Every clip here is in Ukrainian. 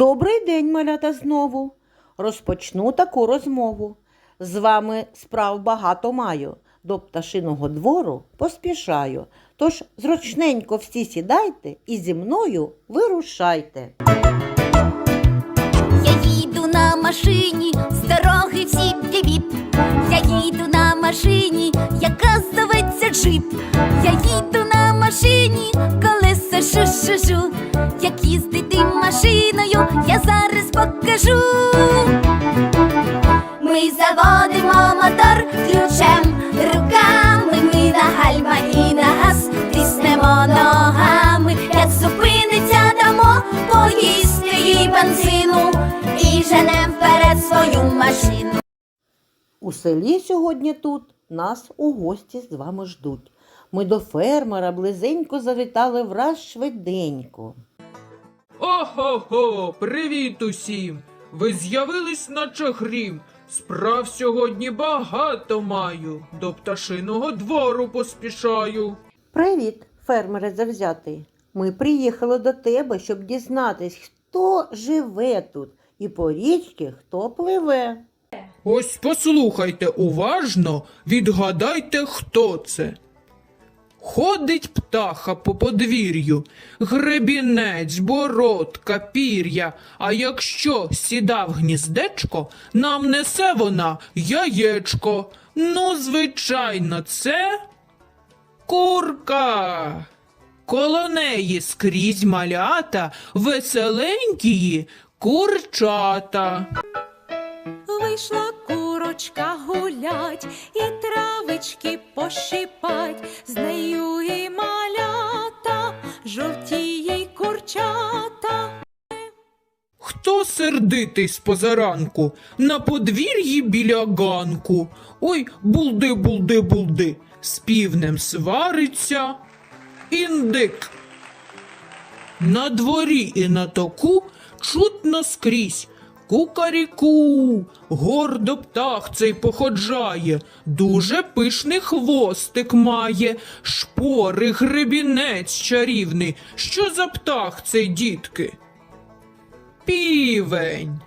Добрий день, малята, знову. Розпочну таку розмову. З вами справ багато маю. До пташиного двору поспішаю. Тож зручненько всі сідайте і зі мною вирушайте. Я їду на машині, з дороги всі віп. Я їду на машині, яка зветься джип. Я їду на машині, колеса шу-шу-шу. Покажу. Ми заводимо мотор ключем руками. Ми на гальма і на газ тиснемо ногами. Як зупиниться, дамо поїсти їй бензину і женем вперед свою машину. У селі сьогодні тут нас у гості з вами ждуть. Ми до фермера близенько завітали враз швиденько. Ого-го, привіт усім! Ви з'явились наче грім. Справ сьогодні багато маю. До пташиного двору поспішаю. Привіт, фермере завзятий. Ми приїхали до тебе, щоб дізнатись, хто живе тут і по річці хто пливе. Ось послухайте уважно, відгадайте, хто це. Ходить птаха по подвір'ю, гребінець, бородка, пір'я. А якщо сіда в гніздечко, нам несе вона яєчко. Ну, звичайно, це курка. Коло неї скрізь малята, веселенькії курчата. Вийшла курочка гулять і травички пощипать, з нею і малята, жовтіє й курчата. Хто сердитий з позаранку на подвір'ї біля ганку? Ой, булди, булди, булди, з півнем свариться. Індик. На дворі і на току чутно скрізь. Кукаріку, гордо птах цей походжає, дуже пишний хвостик має, шпори, гребінець чарівний. Що за птах цей, дітки? Півень.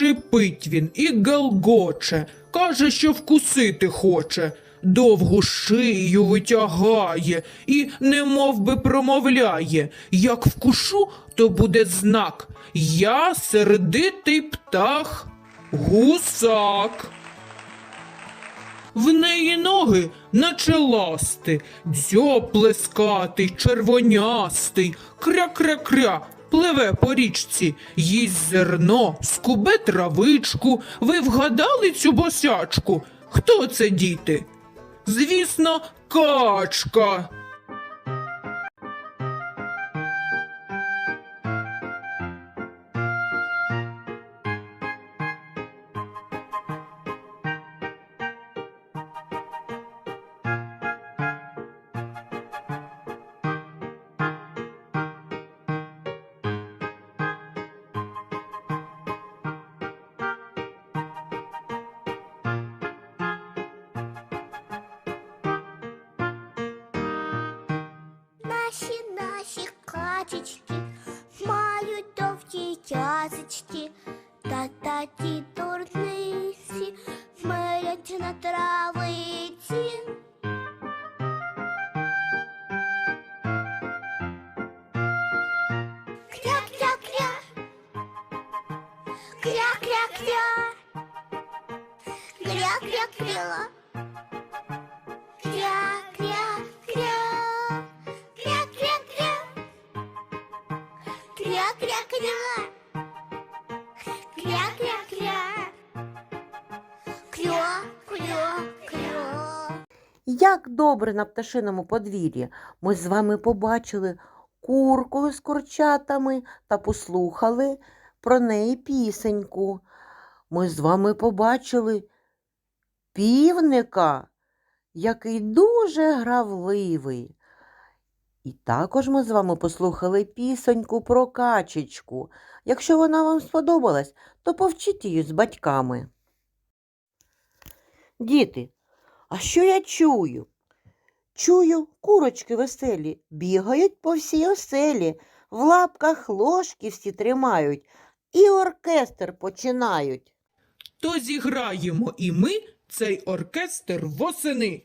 Шипить він, і галгоче, каже, що вкусити хоче. Довгу шию витягає і немов би промовляє. Як вкушу, то буде знак. Я сердитий птах, гусак. В неї ноги наче ласти, дзьоб плескатий, червонястий, кря-кря-кря, пливе по річці, їсть зерно, скубе травичку. Ви вгадали цю босячку? Хто це діти? Звісно, качка. Кря-кря-кря, кря-кря-кря. Кря-кря-кря. Кря-кря-кря. Кря-кря-кря. Кря-кря-кря. Кря-кря-кря. Як добре на пташиному подвір'ї ми з вами побачили курку з курчатами та послухали про неї пісеньку. Ми з вами побачили півника, який дуже гравливий. І також ми з вами послухали пісеньку про качечку. Якщо вона вам сподобалась, то повчіть її з батьками. Діти, а що я чую? Чую, курочки веселі бігають по всій оселі, в лапках ложки всі тримають і оркестр починають. То зіграємо і ми цей оркестр восени.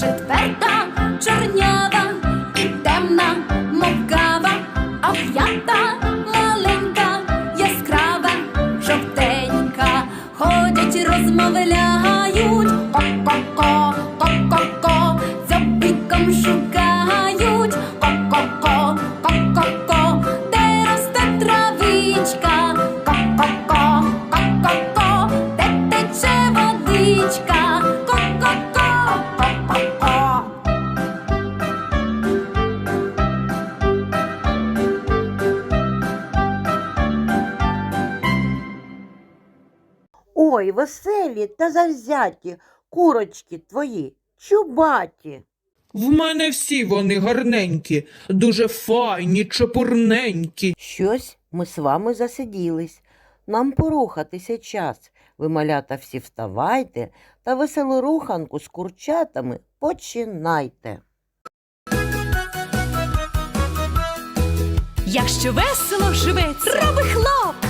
Bridget Berta. Ой, веселі та завзяті курочки твої, чубаті. В мене всі вони гарненькі, дуже файні, чепурненькі. Щось ми з вами засиділись. Нам порухатися час. Ви, малята, всі вставайте та веселу руханку з курчатами починайте. Якщо весело живеться, роби хлоп.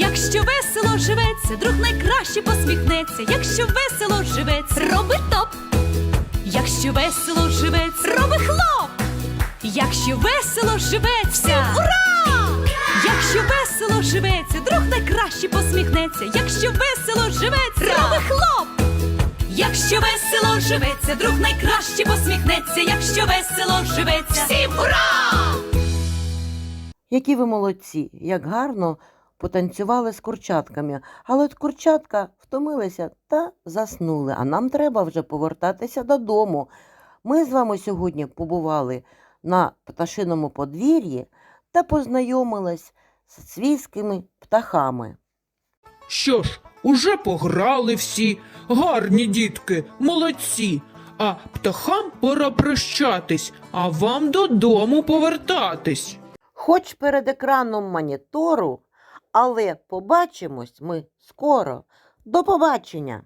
Якщо весело живеться, друг найкраще посміхнеться. Якщо весело живеться, роби топ. Якщо весело живеться, роби хлоп. Якщо весело живеться, всім ура! Якщо весело живеться, друг найкраще посміхнеться. Якщо весело живеться, роби хлоп. Якщо весело живеться, друг найкраще посміхнеться. Якщо весело живеться, всім ура! Які ви молодці, як гарно потанцювали з курчатками. Але от курчатка втомилися та заснули, а нам треба вже повертатися додому. Ми з вами сьогодні побували на пташиному подвір'ї та познайомились з свійськими птахами. Що ж, уже пограли всі, гарні дітки, молодці. А птахам пора прощатись, а вам додому повертатись. Хоч перед екраном монітору, але побачимось ми скоро. До побачення!